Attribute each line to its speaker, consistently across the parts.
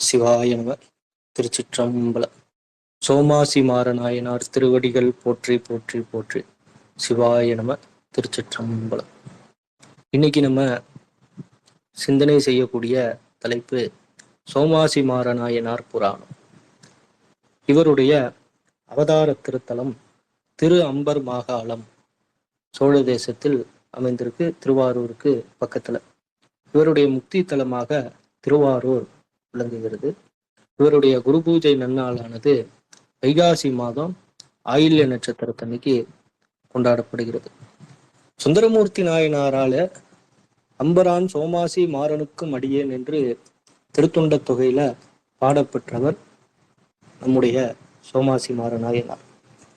Speaker 1: சிவாய நம திருச்சிற்றம்பலம் சோமாசி மாறநாயனார் திருவடிகள் போற்றி போற்றி போற்றி. சிவாய நம திருச்சிற்றம்பலம் இன்னைக்கு நம்ம சிந்தனை செய்யக்கூடிய தலைப்பு சோமாசி மாறநாயனார் புராணம். இவருடைய அவதார திருத்தலம் திரு அம்பர் மாகாளம் சோழ தேசத்தில் அமைந்திருக்கு திருவாரூருக்கு பக்கத்துல. இவருடைய முக்தி தலமாக திருவாரூர் விளங்குகிறது. இவருடைய குரு பூஜை நன்னாளானது வைகாசி மாதம் ஆயில்ய நட்சத்திரத்தன்னைக்கு கொண்டாடப்படுகிறது. சுந்தரமூர்த்தி நாயனாரால அம்பரான் சோமாசி மாறனுக்கும் அடியேன் என்று திருத்தொண்ட தொகையில பாடப்பெற்றவர் நம்முடைய சோமாசி மாற நாயனார்.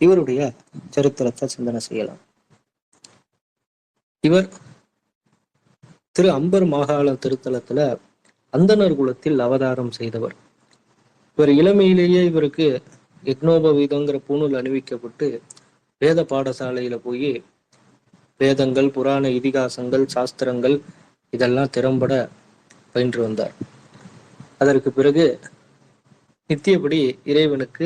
Speaker 1: இவருடைய சரித்திரத்தை சிந்தனை செய்யலாம். இவர் திரு அம்பர் மாகாள திருத்தலத்துல அந்தனர் குலத்தில் அவதாரம் செய்தவர். இவர் இளமையிலேயே இவருக்கு யக்னோபவீதங்கிற பூணூல் அணிவிக்கப்பட்டு வேத பாடசாலையில போய் வேதங்கள் புராண இதிகாசங்கள் சாஸ்திரங்கள் இதெல்லாம் திறம்பட பயின்று வந்தார். அதற்கு பிறகு நித்தியபடி இறைவனுக்கு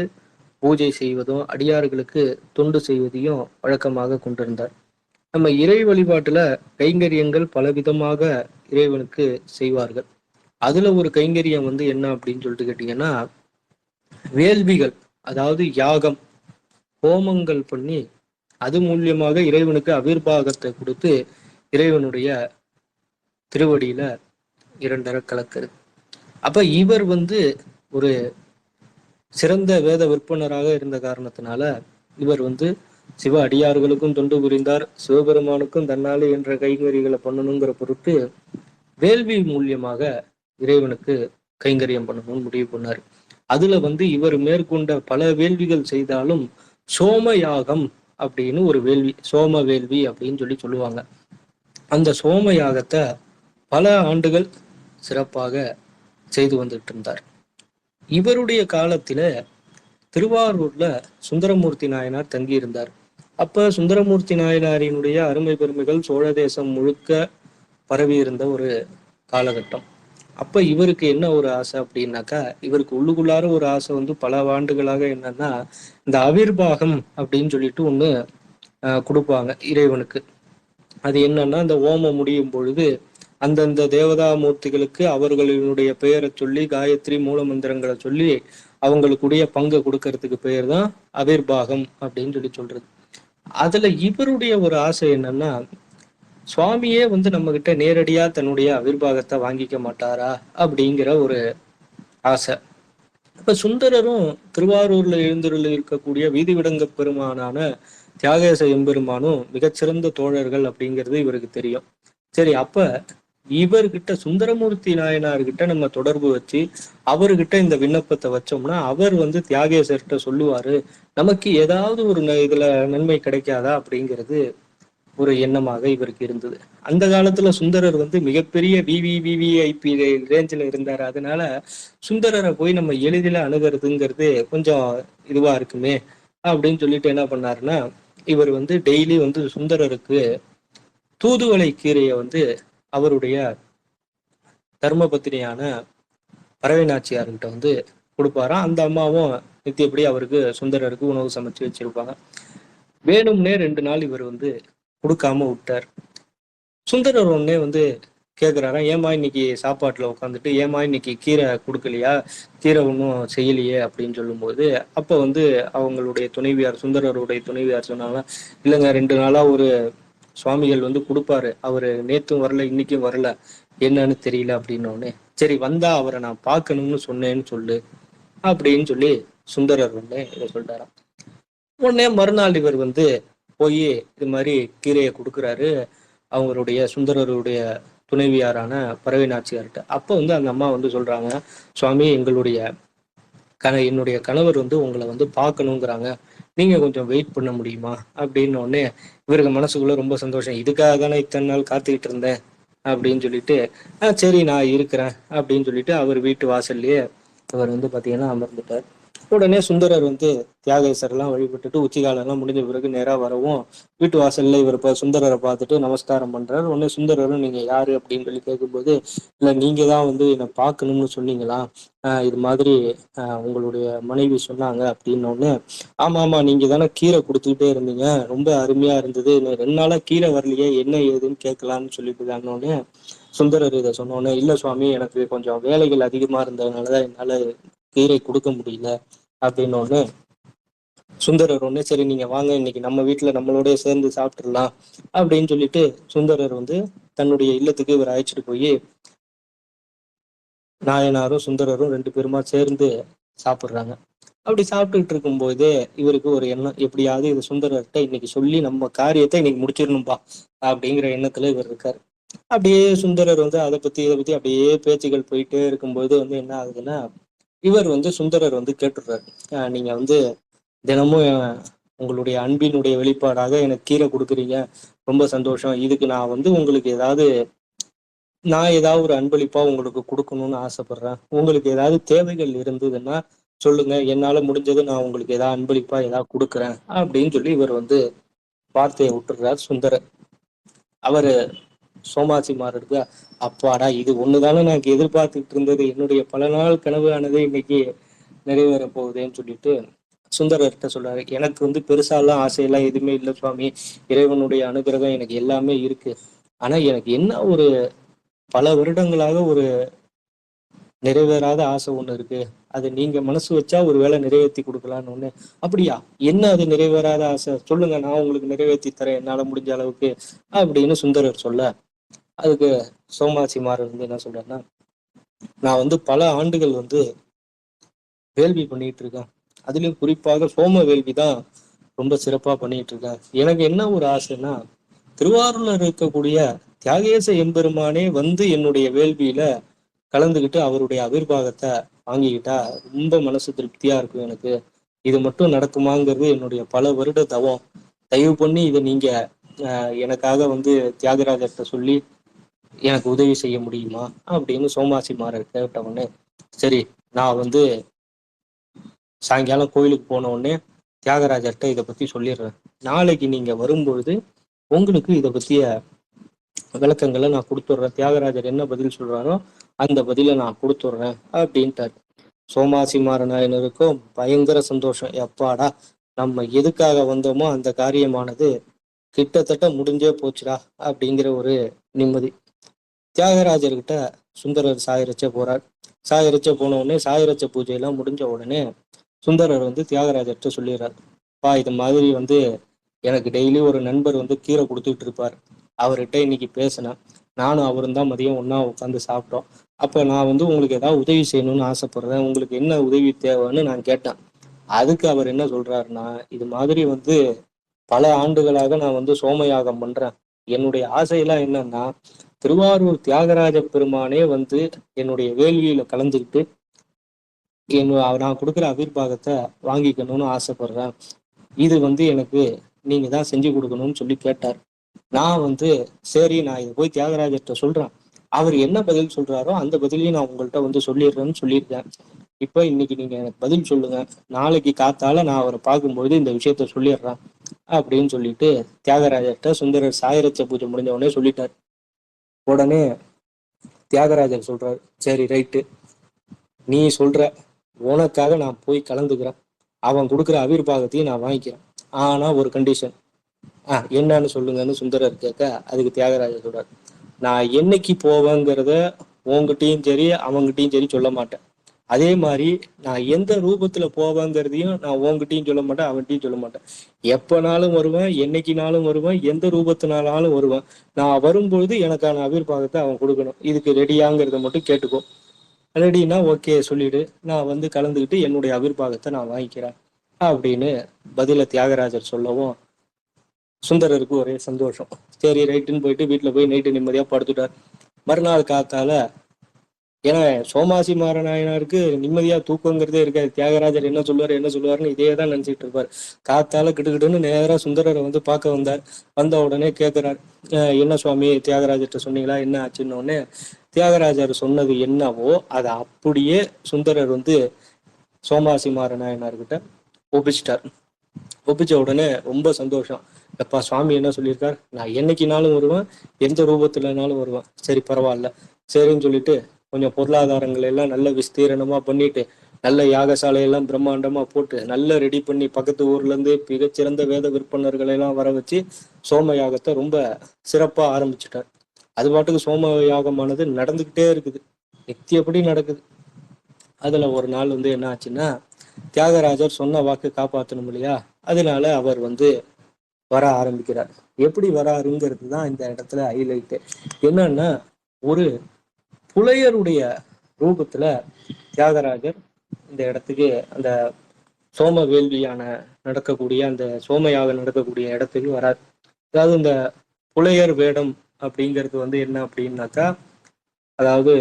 Speaker 1: பூஜை செய்வதும் அடியார்களுக்கு தொண்டு செய்வதையும் வழக்கமாக கொண்டிருந்தார். நம்ம இறை வழிபாட்டுல கைங்கரியங்கள் பலவிதமாக இறைவனுக்கு செய்வார்கள். அதுல ஒரு கைங்கரியம் வந்து என்ன அப்படின்னு சொல்லிட்டு கேட்டீங்கன்னா வேள்விகள் அதாவது யாகம் ஹோமங்கள் பண்ணி அது மூலியமாக இறைவனுக்கு அவிர்வாகத்தை கொடுத்து இறைவனுடைய திருவடியில இரண்டர கலக்குறது அப்ப இவர் வந்து ஒரு சிறந்த வேத விற்பனராக இருந்த காரணத்தினால இவர் வந்து சிவ அடியார்களுக்கும் தொண்டு புரிந்தார் சிவபெருமானுக்கும் தன்னாலே என்ற கைங்கறிகளை பண்ணணுங்கிற பொருட்டு வேள்வி மூலியமாக இறைவனுக்கு கைங்கரியம் பண்ணணும்னு முடிவு பண்ணாரு. அதுல வந்து இவர் மேற்கொண்ட பல வேள்விகள் செய்தாலும் சோம யாகம் அப்படின்னு ஒரு வேள்வி சோம வேள்வி அப்படின்னு சொல்லி சொல்லுவாங்க. அந்த சோம யாகத்தை பல ஆண்டுகள் சிறப்பாக செய்து வந்துட்டு இருந்தார். இவருடைய காலத்துல திருவாரூர்ல சுந்தரமூர்த்தி நாயனார் தங்கியிருந்தார். அப்ப சுந்தரமூர்த்தி நாயனாரினுடைய அருமை பெருமைகள் சோழ தேசம் முழுக்க பரவி இருந்த ஒரு காலகட்டம். அப்ப இவருக்கு என்ன ஒரு ஆசை அப்படின்னாக்கா இவருக்கு உள்ளுக்குள்ளார ஒரு ஆசை வந்து பல ஆண்டுகளாக என்னன்னா இந்த அவிர்வாகம் அப்படின்னு சொல்லிட்டு ஒண்ணு கொடுப்பாங்க இறைவனுக்கு. அது என்னன்னா இந்த ஓமம் முடியும் பொழுது அந்தந்த தேவதா மூர்த்திகளுக்கு அவர்களினுடைய பெயரை சொல்லி காயத்ரி மூல மந்திரங்களை சொல்லி அவங்களுக்குடைய பங்கை கொடுக்கறதுக்கு பெயர் தான் அவிர்வாகம் அப்படின்னு சொல்லி சொல்றது. அதுல இவருடைய ஒரு ஆசை என்னன்னா சுவாமியே வந்து நம்ம கிட்ட நேரடியா தன்னுடைய அவிர்வாகத்தை வாங்கிக்க மாட்டாரா அப்படிங்கிற ஒரு ஆசை. இப்ப சுந்தரரும் திருவாரூர்ல எழுந்தருள் இருக்கக்கூடிய வீதிவிடங்க பெருமானான தியாகேச எம்பெருமானும் மிகச்சிறந்த தோழர்கள் அப்படிங்கிறது இவருக்கு தெரியும். சரி அப்ப இவர்கிட்ட சுந்தரமூர்த்தி நாயனார்கிட்ட நம்ம தொடர்பு வச்சு அவர்கிட்ட இந்த விண்ணப்பத்தை வச்சோம்னா அவர் வந்து தியாகேசர்கிட்ட சொல்லுவாரு நமக்கு ஏதாவது ஒரு இதுல நன்மை கிடைக்காதா? அப்படிங்கிறது ஒரு எண்ணமாக இவருக்கு இருந்தது. அந்த காலத்துல சுந்தரர் வந்து மிகப்பெரிய விவி விவிஐபி ரேஞ்சில் இருந்தார். அதனால சுந்தரரை போய் நம்ம எளிதில் அணுகிறதுங்கிறது கொஞ்சம் இதுவா இருக்குமே அப்படின்னு சொல்லிட்டு என்ன பண்ணாருன்னா இவர் வந்து டெய்லி வந்து சுந்தரருக்கு தூதுவளை கீரையை வந்து அவருடைய தர்மபத்தினியான பறவைநாச்சியார்கிட்ட வந்து கொடுப்பாராம். அந்த அம்மாவும் நித்தியப்படி அவருக்கு சுந்தரருக்கு உணவு சமைச்சு வச்சிருப்பாங்க. வேணும்னே ரெண்டு நாள் இவர் வந்து கொடுக்காம விட்டார். சுந்தரர் ஒன்னே வந்து கேட்குறாரா ஏமா இன்னைக்கு சாப்பாட்டில் உட்காந்துட்டு ஏமா இன்னைக்கு கீரை கொடுக்கலையா? கீரை ஒன்றும் செய்யலையே? அப்படின்னு சொல்லும்போது அப்போ வந்து அவங்களுடைய துணைவியார் சுந்தரருடைய துணைவியார் சொன்னாங்க இல்லைங்க ரெண்டு நாளாக ஒரு சுவாமிகள் வந்து கொடுப்பாரு. அவர் நேற்றும் வரல இன்னைக்கும் வரல. என்னன்னு தெரியல அப்படின்னோடனே சரி வந்தா அவரை நான் பார்க்கணும்னு சொன்னேன்னு சொல்லு அப்படின்னு சொல்லி சுந்தரர் ஒன்று இதை சொல்லிட்டாராம் உடனே மறுநாள் இவர் வந்து போய் இது மாதிரி கீரையை கொடுக்குறாரு. அவங்களுடைய சுந்தரருடைய துணைவியாரான பறவை நாச்சியார்கிட்ட. அப்போ வந்து அந்த அம்மா வந்து சொல்றாங்க சுவாமி எங்களுடைய கண என்னுடைய கணவர் வந்து உங்களை வந்து பார்க்கணுங்கிறாங்க. நீங்க கொஞ்சம் வெயிட் பண்ண முடியுமா? அப்படின்னு உடனே இவருக்கு மனசுக்குள்ள ரொம்ப சந்தோஷம். இதுக்காக தானே இத்தனை நாள் காத்துக்கிட்டு இருந்தேன்? அப்படின்னு சொல்லிட்டு ஆ சரி நான் இருக்கிறேன். அப்படின்னு சொல்லிட்டு அவர் வீட்டு வாசல்லையே அவர் வந்து பார்த்தீங்கன்னா அமர்ந்துட்டார். உடனே சுந்தரர் வந்து தியாகேசர் எல்லாம் வழிபட்டுட்டு உச்சிகாலம் எல்லாம் முடிஞ்ச பிறகு நேராக வரவும் வீட்டு வாசல்ல இவர் இப்போ சுந்தரரை பார்த்துட்டு நமஸ்காரம் பண்றாரு. உடனே சுந்தரரும் நீங்க யாரு? அப்படின்னு சொல்லி கேட்கும்போது இல்லை நீங்க தான் வந்து என்னை பார்க்கணும்னு சொன்னீங்களா? ஆஹ் இது மாதிரி ஆஹ் உங்களுடைய மனைவி சொன்னாங்க. அப்படின்னோடனே ஆமா ஆமா நீங்க தானே கீரை கொடுத்துக்கிட்டே இருந்தீங்க. ரொம்ப அருமையா இருந்தது. ரெண்டு நாளா கீரை வரலையே என்ன ஏதுன்னு கேட்கலான்னு சொல்லிட்டு தானோடனே சுந்தரர் இதை சொன்னோன்னே இல்லை சுவாமி எனக்கு கொஞ்சம் வேலைகள் அதிகமா இருந்ததுனாலதான் என்னால் கீரை கொடுக்க முடியல அப்படின்னு சுந்தரர் ஒண்ணு சரி நீங்க வாங்க இன்னைக்கு நம்ம வீட்டுல நம்மளோட சேர்ந்து சாப்பிட்டுடலாம் அப்படின்னு சொல்லிட்டு சுந்தரர் வந்து தன்னுடைய இல்லத்துக்கு இவர் அழைச்சிட்டு போய் நாயனாரும் சுந்தரரும் ரெண்டு பேருமா சேர்ந்து சாப்பிடுறாங்க. அப்படி சாப்பிட்டுட்டு இருக்கும்போதே இவருக்கு ஒரு எண்ணம் எப்படியாவது இது சுந்தரர்கிட்ட இன்னைக்கு சொல்லி நம்ம காரியத்தை இன்னைக்கு முடிச்சிடணும்பா அப்படிங்கிற எண்ணத்துல இவர் இருக்காரு. அப்படியே சுந்தரர் வந்து அதை பத்தி இதை பத்தி அப்படியே பேச்சுகள் போயிட்டே இருக்கும்போது வந்து என்ன ஆகுதுன்னா இவர் வந்து சுந்தரர் வந்து கேட்டுடுறாரு. நீங்க வந்து தினமும் உங்களுடைய அன்பினுடைய வெளிப்பாடாக எனக்கு கீரை கொடுக்குறீங்க. ரொம்ப சந்தோஷம். இதுக்கு நான் வந்து உங்களுக்கு ஏதாவது நான் ஏதாவது ஒரு அன்பளிப்பா உங்களுக்கு கொடுக்கணும்னு ஆசைப்படுறேன். உங்களுக்கு ஏதாவது தேவைகள் இருந்ததுன்னா சொல்லுங்க. என்னால முடிஞ்சது நான் உங்களுக்கு ஏதாவது அன்பளிப்பா ஏதாவது கொடுக்குறேன் அப்படின்னு சொல்லி இவர் வந்து வார்த்தையை விட்டுடுறார் சுந்தரர். அவரு சோமாசிமாருக்கு அப்பாடா இது ஒண்ணுதானே நான் எதிர்பார்த்துட்டு இருந்தது. என்னுடைய பல நாள் கனவு ஆனது இன்னைக்கு நிறைவேற போகுதுன்னு சொல்லிட்டு சுந்தரர்கிட்ட சொல்றாரு. எனக்கு வந்து பெருசாலாம் ஆசையெல்லாம் எதுவுமே இல்லை சுவாமி. இறைவனுடைய அனுகிரகம் எனக்கு எல்லாமே இருக்கு. ஆனா எனக்கு என்ன ஒரு பல வருடங்களாக ஒரு நிறைவேறாத ஆசை ஒண்ணு இருக்கு. அது நீங்க மனசு வச்சா ஒரு வேலை நிறைவேற்றி கொடுக்கலான்னு ஒண்ணு. அப்படியா? என்ன அது நிறைவேறாத ஆசை? சொல்லுங்க நான் உங்களுக்கு நிறைவேற்றி தரேன். என்னால முடிஞ்ச அளவுக்கு அப்படின்னு சுந்தரர் சொல்ல அதுக்கு சோமாசிமார் வந்து என்ன சொல்றாருன்னா நான் வந்து பல ஆண்டுகள் வந்து வேள்வி பண்ணிட்டு இருக்கேன். அதுலயும் குறிப்பாக சோம வேள்வி தான் ரொம்ப சிறப்பா பண்ணிட்டு இருக்கேன். எனக்கு என்ன ஒரு ஆசைன்னா திருவாரூர்ல இருக்கக்கூடிய தியாகேச எம்பெருமானே வந்து என்னுடைய வேள்வியில கலந்துக்கிட்டு அவருடைய அபிர்வாகத்தை வாங்கிக்கிட்டா ரொம்ப மனசு திருப்தியா இருக்கும் எனக்கு. இது மட்டும் நடக்குமாங்கிறது என்னுடைய பல வருட தவம். தயவு பண்ணி இதை நீங்க எனக்காக வந்து தியாகராஜர்கிட்ட சொல்லி எனக்கு உதவி செய்ய முடியுமா அப்படின்னு சோமாசி மாறர் உடனே சரி நான் வந்து சாயங்காலம் கோயிலுக்கு போன உடனே தியாகராஜர்கிட்ட இதை பத்தி சொல்லிடுறேன். நாளைக்கு நீங்க வரும்பொழுது உங்களுக்கு இதை பத்திய விளக்கங்களை நான் கொடுத்துட்றேன். தியாகராஜர் என்ன பதில் சொல்றாரோ அந்த பதிலை நான் கொடுத்துட்றேன் அப்படின்ட்டார். சோமாசி மாறநாயனருக்கும் பயங்கர சந்தோஷம். எப்பாடா நம்ம எதுக்காக வந்தோமோ அந்த காரியமானது கிட்டத்தட்ட முடிஞ்சே போச்சுடா அப்படிங்கிற ஒரு நிம்மதி. தியாகராஜர்கிட்ட சுந்தரர் சாயரச்ச போறார். சாயரச்ச போன உடனே சாயரச்ச பூஜையெல்லாம் முடிஞ்ச உடனே சுந்தரர் வந்து தியாகராஜர்கிட்ட சொல்லிடுறார். பா இது மாதிரி வந்து எனக்கு டெய்லி ஒரு நண்பர் வந்து கீரை கொடுத்துட்டு இருப்பார். அவர்கிட்ட இன்னைக்கு பேசினேன் நானும் அவரும் தான் மதியம் ஒன்றா உட்காந்து சாப்பிட்டோம். அப்போ நான் வந்து உங்களுக்கு ஏதாவது உதவி செய்யணும்னு ஆசைப்படுறேன். உங்களுக்கு என்ன உதவி தேவைன்னு நான் கேட்டேன். அதுக்கு அவர் என்ன சொல்றாருன்னா இது மாதிரி வந்து பல ஆண்டுகளாக நான் வந்து சோமயாகம் பண்றேன். என்னுடைய ஆசையெல்லாம் என்னன்னா திருவாரூர் தியாகராஜ பெருமானே வந்து என்னுடைய வேள்வியில கலந்துக்கிட்டு என் நான் கொடுக்குற அபிர்பாகத்தை வாங்கிக்கணும்னு ஆசைப்படுறேன். இது வந்து எனக்கு நீங்க தான் செஞ்சு கொடுக்கணும்னு சொல்லி கேட்டார். நான் வந்து சரி நான் இதை போய் தியாகராஜர்கிட்ட சொல்றேன். அவர் என்ன பதில் சொல்றாரோ அந்த பதிலையும் நான் உங்கள்கிட்ட வந்து சொல்லிடுறேன்னு சொல்லியிருக்கேன். இப்போ இன்னைக்கு நீங்க எனக்கு பதில் சொல்லுங்க. நாளைக்கு காத்தால நான் அவரை பார்க்கும்போது இந்த விஷயத்த சொல்லிடுறேன். அப்படின்னு சொல்லிட்டு தியாகராஜர்கிட்ட சுந்தரர் சாயிரச்ச பூஜை முடிஞ்ச உடனே சொல்லிட்டார். உடனே தியாகராஜர் சொல்றாரு சரி ரைட்டு நீ சொல்ற உனக்காக நான் போய் கலந்துக்கிறேன். அவன் கொடுக்குற அவிர்வாகத்தையும் நான் வாங்கிக்கிறேன். ஆனா ஒரு கண்டிஷன் ஆ என்னன்னு சொல்லுங்கன்னு சுந்தரர் கேட்க அதுக்கு தியாகராஜர் சொல்றாரு. நான் என்னைக்கு போவேங்கிறத உங்ககிட்டயும் சரி அவங்ககிட்டயும் சரி சொல்ல மாட்டேன். அதே மாதிரி நான் எந்த ரூபத்துல போவேங்கிறதையும் நான் உங்ககிட்டயும் சொல்ல மாட்டேன் அவன்கிட்டயும் சொல்ல மாட்டேன். எப்பனாலும் வருவேன் என்னைக்குனாலும் வருவேன் எந்த ரூபத்தினாலும் வருவேன். நான் வரும்பொழுது எனக்கான அபிர்பாகத்தை அவன் கொடுக்கணும். இதுக்கு ரெடியாங்கிறத மட்டும் கேட்டுக்கோ. ரெடினா ஓகே சொல்லிடு. நான் வந்து கலந்துக்கிட்டு என்னுடைய அபிர்பாகத்தை நான் வாங்கிக்கிறேன். அப்படின்னு பதில தியாகராஜர் சொல்லவும் சுந்தரருக்கு ஒரே சந்தோஷம். சரி ரைட்டுன்னு போயிட்டு வீட்டில் போய் நைட்டு நிம்மதியாக படுத்துட்டார். மறுநாள் காத்தால ஏன்னா சோமாசி மாரநாயனாருக்கு நிம்மதியா தூக்கங்கிறதே இருக்காது. தியாகராஜர் என்ன சொல்லுவார் என்ன சொல்லுவாருன்னு இதே தான் நினைச்சிட்டு இருப்பார் காத்தால கிட்டுக்கிட்டுன்னு நேரா சுந்தரரை வந்து பார்க்க வந்தார். வந்த உடனே கேட்கிறார் என்ன சுவாமி தியாகராஜர்கிட்ட சொன்னீங்களா? என்ன ஆச்சுன்னு உடனே தியாகராஜர் சொன்னது என்னவோ அதை அப்படியே சுந்தரர் வந்து சோமாசி மாரநாயனார்கிட்ட ஒப்பிச்சிட்டார். ஒப்பிச்ச உடனே ரொம்ப சந்தோஷம். எப்பா சுவாமி என்ன சொல்லியிருக்கார்? நான் என்னைக்குனாலும் வருவேன் எந்த ரூபத்துலனாலும் வருவேன். சரி பரவாயில்ல. சரின்னு சொல்லிட்டு கொஞ்சம் பொருளாதாரங்களை எல்லாம் நல்ல விஸ்தீரணமா பண்ணிட்டு நல்ல யாகசாலையெல்லாம் பிரம்மாண்டமா போட்டு நல்லா ரெடி பண்ணி பக்கத்து ஊர்ல இருந்து மிகச்சிறந்த வேத விற்பனர்களை எல்லாம் வர வச்சு சோம யாகத்தை ரொம்ப சிறப்பா ஆரம்பிச்சுட்டார். அது பாட்டுக்கு சோம யாகமானது நடந்துகிட்டே இருக்குது. நித்தியப்படி நடக்குது. அதுல ஒரு நாள் வந்து என்ன ஆச்சுன்னா தியாகராஜர் சொன்ன வாக்கு காப்பாற்றணும் இல்லையா? அதனால அவர் வந்து வர ஆரம்பிக்கிறார். எப்படி வராருங்கிறது தான் இந்த இடத்துல ஹைலைட்டு என்னன்னா ஒரு புலையருடைய ரூபத்துல தியாகராஜர் இந்த இடத்துக்கு அந்த சோம வேள்வியான நடக்கக்கூடிய அந்த சோமையாக நடக்கக்கூடிய இடத்துக்கு வராது அதாவது இந்த புலையர் வேடம் அப்படிங்கிறது வந்து என்ன அப்படின்னாக்கா அதாவது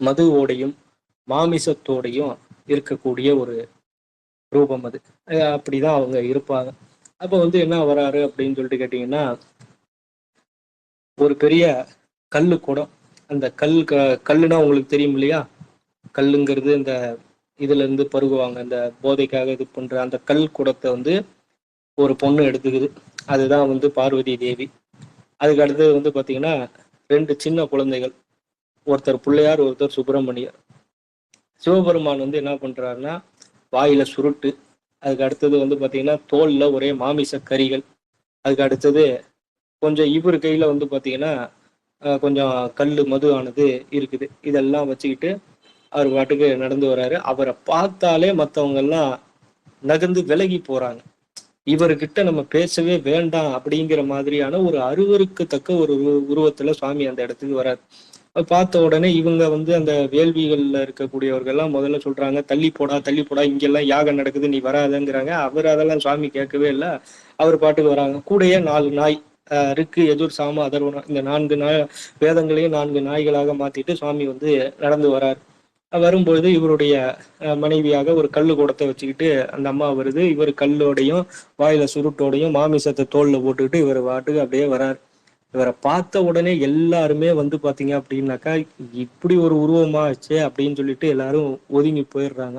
Speaker 1: மதுவோடையும் மாமிசத்தோடையும் இருக்கக்கூடிய ஒரு ரூபம் அது. அப்படிதான் அவங்க இருப்பாங்க. அப்போ வந்து என்ன வராரு அப்படின்னு சொல்லிட்டு கேட்டிங்கன்னா ஒரு பெரிய கல்லு குடம் அந்த கல் க கல்லுனா உங்களுக்கு தெரியும் இல்லையா? கல்லுங்கிறது இந்த இதுல இருந்து பருகுவாங்க. இந்த போதைக்காக இது பண்ற அந்த கல் குடத்தை வந்து ஒரு பொண்ணு எடுத்துக்குது. அதுதான் வந்து பார்வதி தேவி. அதுக்கு அடுத்தது வந்து பார்த்தீங்கன்னா ரெண்டு சின்ன குழந்தைகள். ஒருத்தர் பிள்ளையார் ஒருத்தர் சுப்பிரமணியர். சிவபெருமான் வந்து என்ன பண்றாருன்னா வாயில சுருட்டு. அதுக்கு அடுத்தது வந்து பார்த்தீங்கன்னா தோல்ல ஒரே மாமிச கறிகள் அதுக்கு அடுத்தது கொஞ்சம் இவர் கையில வந்து பார்த்தீங்கன்னா கொஞ்சம் கல்லு மது ஆனது இருக்குது. இதெல்லாம் வச்சுக்கிட்டு அவர் பாட்டுக்கு நடந்து வர்றாரு அவரை பார்த்தாலே மத்தவங்க எல்லாம் நகர்ந்து விலகி போறாங்க. இவர்கிட்ட நம்ம பேசவே வேண்டாம் அப்படிங்கிற மாதிரியான ஒரு அருவருக்கத்தக்க ஒரு உருவத்துல சுவாமி அந்த இடத்துக்கு வராது பார்த்த உடனே இவங்க வந்து அந்த வேள்விகள்ல இருக்கக்கூடியவர்கள்லாம் முதல்ல சொல்றாங்க தள்ளி போடா தள்ளி போடா இங்கெல்லாம் யாகம் நடக்குது நீ வராதங்கிறாங்க. அவர் அதெல்லாம் சுவாமி கேட்கவே இல்லை. அவர் பாட்டுக்கு வராங்க. கூடயே நாலு நாய். ரிக்கு எதிர் சாம அதர்வனம் இந்த நான்கு நாய் வேதங்களையும் நான்கு நாய்களாக மாத்திட்டு சுவாமி வந்து நடந்து வரார். வரும்பொழுது இவருடைய அஹ், மனைவியாக ஒரு கல்லு குடத்தை வச்சுக்கிட்டு அந்த அம்மா வருது. இவர் கல்லோடையும் வாயில சுருட்டோடையும் மாமிசத்தை தோல்ல போட்டுக்கிட்டு இவர் பாட்டுக்கு அப்படியே வரார். இவரை பார்த்த உடனே எல்லாருமே வந்து பாத்தீங்க அப்படின்னாக்கா இப்படி ஒரு உருவமா ஆச்சு அப்படின்னு சொல்லிட்டு எல்லாரும் ஒதுங்கி போயிடுறாங்க.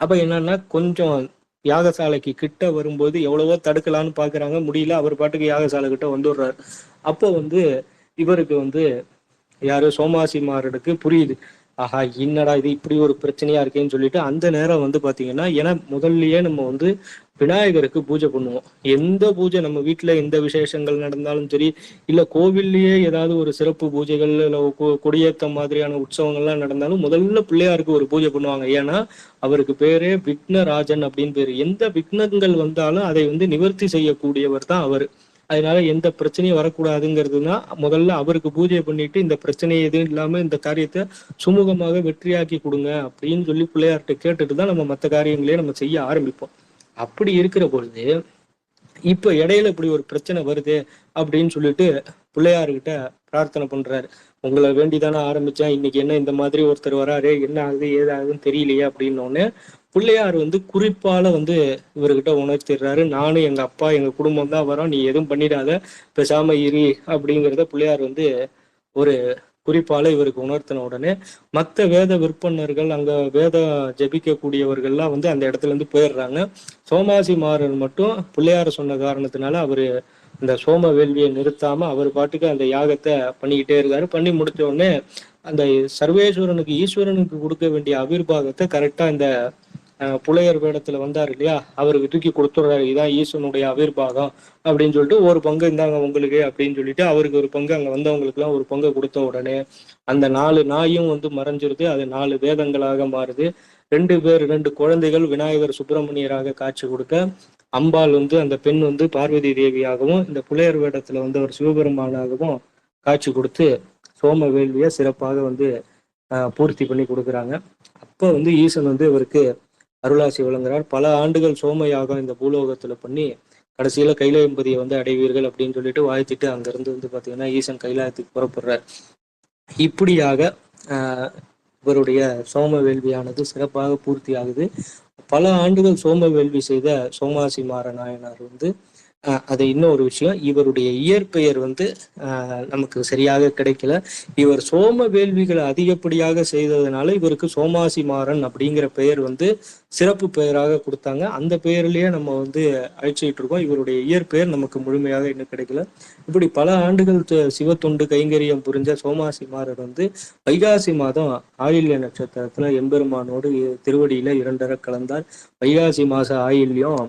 Speaker 1: அப்ப என்னன்னா கொஞ்சம் யாகசாலைக்கு கிட்ட வரும்போது எவ்வளவோ தடுக்கலான்னு பாக்குறாங்க. முடியல அவர் பாட்டுக்கு யாகசாலை கிட்ட வந்துடுறாரு. அப்போ வந்து இவருக்கு வந்து யாரு சோமாசிமாரனுக்கு புரியுது. ஆஹா என்னடா இது இப்படி ஒரு பிரச்சனையா இருக்கேன்னு சொல்லிட்டு அந்த நேரம் வந்து பாத்தீங்கன்னா ஏன்னா முதல்லயே நம்ம வந்து விநாயகருக்கு பூஜை பண்ணுவோம். எந்த பூஜை நம்ம வீட்டுல எந்த விசேஷங்கள் நடந்தாலும் சரி இல்ல கோவில்லயே ஏதாவது ஒரு சிறப்பு பூஜைகள் இல்ல கொ- மாதிரியான உற்சவங்கள்லாம் நடந்தாலும் முதல்ல பிள்ளையாருக்கு ஒரு பூஜை பண்ணுவாங்க. ஏன்னா அவருக்கு பேரே விக்னராஜன் அப்படின்னு பேரு. எந்த விக்னங்கள் வந்தாலும் அதை வந்து நிவர்த்தி செய்யக்கூடியவர் தான் அவர். அதனால எந்த பிரச்சனையும் வரக்கூடாதுங்கிறதுனா முதல்ல அவருக்கு பூஜை பண்ணிட்டு இந்த பிரச்சனை எதுவும் இல்லாம இந்த காரியத்தை சுமூகமாக வெற்றியாக்கி கொடுங்க அப்படின்னு சொல்லி பிள்ளையார்கிட்ட கேட்டுட்டு தான் நம்ம மற்ற காரியங்களே நம்ம செய்ய ஆரம்பிப்போம். அப்படி இருக்கிற பொழுது இப்ப இடையில இப்படி ஒரு பிரச்சனை வருது அப்படின்னு சொல்லிட்டு பிள்ளையாருக்கிட்ட பிரார்த்தனை பண்றாரு. உங்களை வேண்டிதானே ஆரம்பிச்சேன். இன்னைக்கு என்ன இந்த மாதிரி ஒருத்தர் வராரு? என்ன ஆகுது? ஏதாகுதுன்னு தெரியலையே அப்படின்னு பிள்ளையார் வந்து குறிப்பால வந்து இவர்கிட்ட உணர்த்திடுறாரு. நானும் எங்க அப்பா எங்க குடும்பம் தான் வரோம். நீ எதுவும் பண்ணிடாத. பேசாம இரு அப்படிங்கிறத பிள்ளையார் வந்து ஒரு குறிப்பால இவருக்கு உணர்த்தின உடனே மற்ற வேத விற்பனர்கள் அங்க வேத ஜபிக்கக்கூடியவர்கள்லாம் வந்து அந்த இடத்துல இருந்து போயிடுறாங்க. சோமாசி மாறன் மட்டும் பிள்ளையார சொன்ன காரணத்தினால அவரு இந்த சோம வேள்வியை நிறுத்தாம அவர் பாட்டுக்கு அந்த யாகத்தை பண்ணிக்கிட்டே இருக்காரு. பண்ணி முடிச்ச உடனே அந்த சர்வேஸ்வரனுக்கு ஈஸ்வரனுக்கு கொடுக்க வேண்டிய அவிர்வாகத்தை கரெக்டா இந்த அஹ், புலையர் வேடத்துல வந்தார் இல்லையா? அவருக்கு தூக்கி கொடுத்துடுறாரு. இதான் ஈஸ்வரனுடைய அவிர்வாகம் அப்படின்னு சொல்லிட்டு ஒரு பங்கு இந்தாங்க உங்களுக்கு அப்படின்னு சொல்லிட்டு அவருக்கு ஒரு பங்கு அங்க வந்தவங்களுக்கு எல்லாம் ஒரு பங்கு கொடுத்த உடனே அந்த நாலு நாயும் வந்து மறைஞ்சிருது. அது நாலு வேதங்களாக மாறுது. ரெண்டு பேர் ரெண்டு குழந்தைகள் விநாயகர் சுப்பிரமணியராக காட்சி கொடுக்க அம்பாள் வந்து அந்த பெண் வந்து பார்வதி தேவியாகவும் இந்த புலையர் வேடத்துல வந்து ஒரு சிவபெருமானாகவும் காட்சி கொடுத்து சோம வேள்வியை சிறப்பாக வந்து பூர்த்தி பண்ணி கொடுக்குறாங்க. அப்போ வந்து ஈசன் வந்து இவருக்கு அருளாசி வழங்குறார். பல ஆண்டுகள் சோம யாகம் இந்த பூலோகத்துல பண்ணி கடைசியில கைலாயம்பதியை வந்து அடைவீர்கள் அப்படின்னு சொல்லிட்டு வாழ்த்திட்டு அங்கிருந்து வந்து பாத்தீங்கன்னா ஈசன் கைலாயத்துக்கு புறப்படுறார். இப்படியாக இவருடைய சோம வேள்வியானது சிறப்பாக பூர்த்தி ஆகுது. பல ஆண்டுகள் சோம வேள்வி செய்த சோமாசி மாற நாயனார் வந்து அது இன்னொரு விஷயம். இவருடைய இயற்பெயர் வந்து நமக்கு சரியாக கிடைக்கல. இவர் சோம வேள்விகளை அதிகப்படியாக செய்ததுனால இவருக்கு சோமாசி மாறன் அப்படிங்கிற பெயர் வந்து சிறப்பு பெயராக கொடுத்தாங்க. அந்த பெயர்லயே நம்ம வந்து அழைச்சிட்டு இருக்கோம். இவருடைய இயற்பெயர் நமக்கு முழுமையாக இன்னும் கிடைக்கல. இப்படி பல ஆண்டுகள் சிவத்தொண்டு கைங்கரியம் புரிஞ்ச சோமாசி மாறர் வந்து வைகாசி மாதம் ஆயில்ய நட்சத்திரத்துல எம்பெருமானோடு திருவடியில இரண்டரை கலந்தார். வைகாசி மாச ஆயில்யம்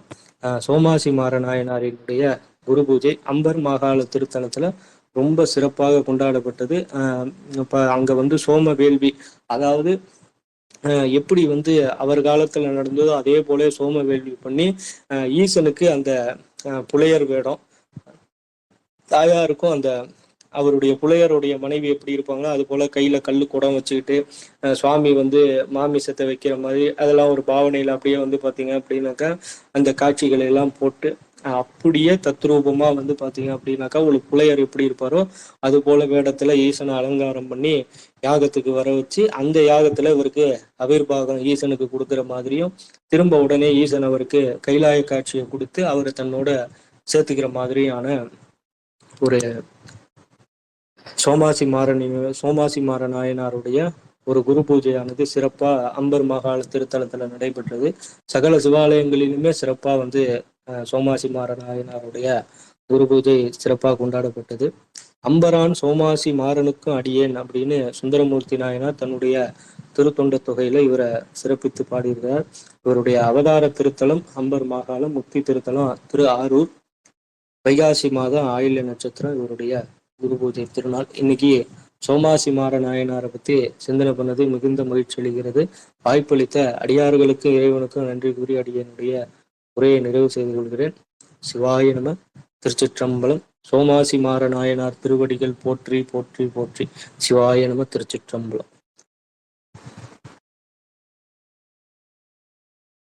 Speaker 1: சோமாசி மாறநாயனாரினுடைய குரு பூஜை அம்பர் மாகாள திருத்தலத்துல ரொம்ப சிறப்பாக கொண்டாடப்பட்டது. இப்போ அங்க வந்து சோம வேள்வி அதாவது எப்படி வந்து அவர் காலத்துல நடந்ததோ அதே போல சோம வேள்வி பண்ணி ஈசனுக்கு அந்த புலையர் வேடம் தாயாருக்கும் அந்த அவருடைய புலையருடைய மனைவி எப்படி இருப்பாங்களோ அது போல கையில கல்லு குடம் வச்சுக்கிட்டு சுவாமி வந்து மாமிசத்தை வைக்கிற மாதிரி அதெல்லாம் ஒரு பாவனையில அப்படியே வந்து பாத்தீங்க அப்படின்னாக்கா அந்த காட்சிகளை எல்லாம் போட்டு அப்படியே தத்ரூபமா வந்து பாத்தீங்க அப்படின்னாக்கா ஒரு புலையர் எப்படி இருப்பாரோ அது போல வேடத்துல ஈசனை அலங்காரம் பண்ணி யாகத்துக்கு வர வச்சு அந்த யாகத்துல இவருக்கு அபிர்பாகம் ஈசனுக்கு கொடுக்குற மாதிரியும் திரும்ப உடனே ஈசன் அவருக்கு கைலாய காட்சியை கொடுத்து அவரை தன்னோட சேர்த்துக்கிற மாதிரியான ஒரு சோமாசி மாறன் சோமாசி மாற நாயனாருடைய ஒரு குரு பூஜையானது சிறப்பா அம்பர் மகால திருத்தலத்துல நடைபெற்றது. சகல சிவாலயங்களிலுமே சிறப்பா வந்து சோமாசி மாற நாயனாருடைய குரு பூஜை சிறப்பாக கொண்டாடப்பட்டது. அம்பரான் சோமாசி மாறனுக்கும் அடியேன் அப்படின்னு சுந்தரமூர்த்தி நாயனார் தன்னுடைய திருத்தொண்ட தொகையில இவரை சிறப்பித்து பாடியிருக்கிறார். இவருடைய அவதார திருத்தலம் அம்பர் மாகாளம் முக்தி திருத்தலம் திரு ஆரூர் வைகாசி மாதம் ஆயுள்ய நட்சத்திரம் இவருடைய குரு பூஜை திருநாள். இன்னைக்கு சோமாசி மாற நாயனாரை பத்தி சிந்தனை பண்ணது மிகுந்த மகிழ்ச்சி அளிக்கிறது. வாய்ப்பளித்த அடியார்களுக்கும் இறைவனுக்கும் நன்றி கூறி அடியனுடைய உரையை நிறைவு செய்து கொள்கிறேன். சிவாய நம. திருச்சிற்றம்பலம். சோமாசி மாற நாயனார் திருவடிகள் போற்றி போற்றி போற்றி. சிவாய நம. திருச்சிற்றம்பலம்.